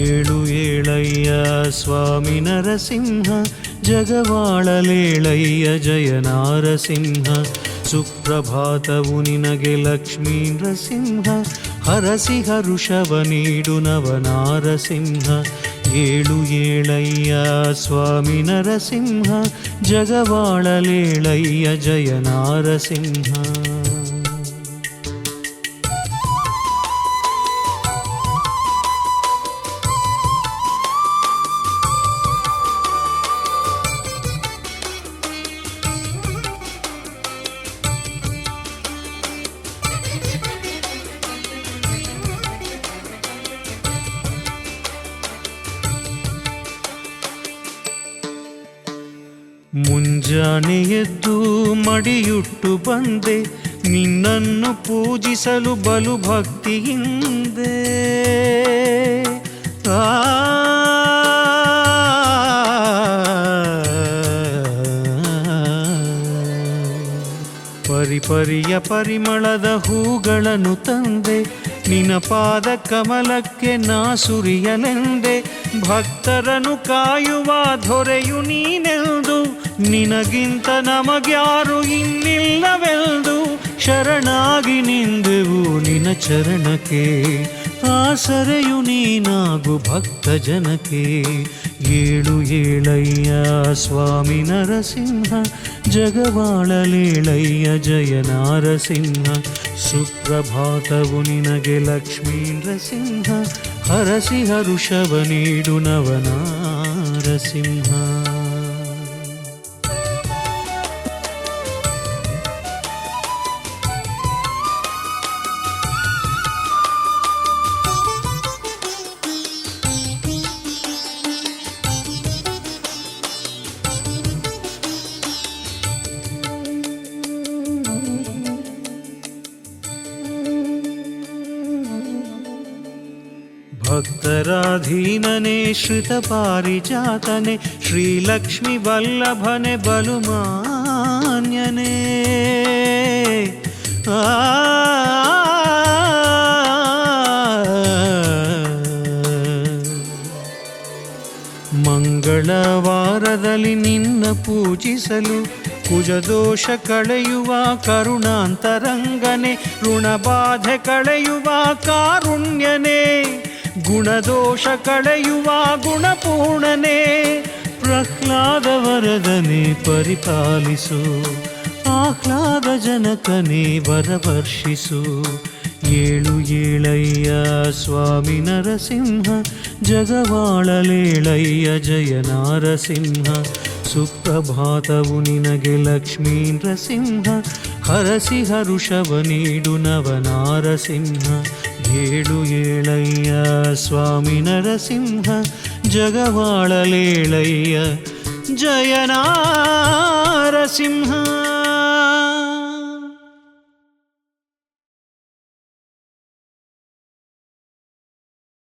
ಏಳು ಏಳಯ್ಯ ಸ್ವಾಮಿ ನರಸಿಂಹ ಜಗವಾಳಲೇಳಯ್ಯ ಜಯ ನಾರಸಿಂಹ ಸುಪ್ರಭಾತವು ನಿನಗೆ ಲಕ್ಷ್ಮೀ ನರಸಿಂಹ ಹರಸಿ ಹರುಷವ ನೀಡು ನವ ನಾರಸಿಂಹ ಏಳು ಏಳಯ್ಯ ಸ್ವಾಮಿ ನರಸಿಂಹ ಜಗವಾಳಲೇಳಯ್ಯ ಜಯ ನಾರಸಿಂಹ ಮುಂಜಾನೆ ಎದ್ದು ಮಡಿಯುಟ್ಟು ಬಂದೆ, ನಿನ್ನನ್ನು ಪೂಜಿಸಲು ಬಲು ಭಕ್ತಿಯಿಂದ. ಆ ಪರಿಪರಿಯ ಪರಿಮಳದ ಹೂಗಳನ್ನು ತಂದೆ ನಿನ ಪಾದ ಕಮಲಕ್ಕೆ ನಾ ಸುರಿಯಲೆಂದೆ ಭಕ್ತರನು ಕಾಯುವ ದೊರೆಯು ನೀನೆಂದು ನಿನಗಿಂತ ನಮಗ್ಯಾರು ಇನ್ನಿಲ್ಲವೆಂದು ಶರಣಾಗಿ ನಿಂದೆವು ನಿನ ಚರಣಕ್ಕೆ. ಆಸರೆಯು ನೀನಾಗು ಭಕ್ತ ಜನಕ್ಕೆ. ಏಳು ಏಳಯ್ಯ ಸ್ವಾಮಿ ನರಸಿಂಹ, ಜಗವಾಳಲೇಳಯ್ಯ ಜಯ ನಾರಸಿಂಹ. ಸುಪ್ರಭಾತವು ನಿನಗೆ ಲಕ್ಷ್ಮೀ ನರಸಿಂಹ ಹರಸಿ ಹರುಷವ ನೀಡು ನವನಾರಸಿಂಹ. ಪಾರಿಜಾತನೆ ಶ್ರೀಲಕ್ಷ್ಮಿ ವಲ್ಲಭನೆ ಬಲುಮಾನ್ಯನೇ ಆ ಮಂಗಳವಾರದಲ್ಲಿ ನಿನ್ನ ಪೂಜಿಸಲು ಕುಜದೋಷ ಕಳೆಯುವ ಕರುಣಾಂತರಂಗನೆ ಋಣಬಾಧೆ ಕಳೆಯುವ ಕಾರುಣ್ಯನೇ ಗುಣದೋಷ ಕಳೆಯುವ ಗುಣಪೂರ್ಣನೆ. ಪ್ರಹ್ಲಾದ ವರದನೆ ಪರಿಪಾಲಿಸು. ಆಹ್ಲಾದ ಜನಕನೇ ವರವರ್ಷಿಸು. ಏಳು ಏಳಯ್ಯ ಸ್ವಾಮಿ ನರಸಿಂಹ, ಜಗವಾಳಲೇಳಯ್ಯ ಜಯ ನಾರಸಿಂಹ ಸುಪ್ರಭಾತವು ನಿನಗೆ ಲಕ್ಷ್ಮೀ ನರಸಿಂಹ ಹರಸಿ ಹರುಷವ ನೀಡು ನವ ನಾರಸಿಂಹ ಏಳು ಏಳಯ್ಯ ಸ್ವಾಮಿ ನರಸಿಂಹ ಜಗವಾಳಲೇಳಯ್ಯ ಜಯ ನಾರಸಿಂಹ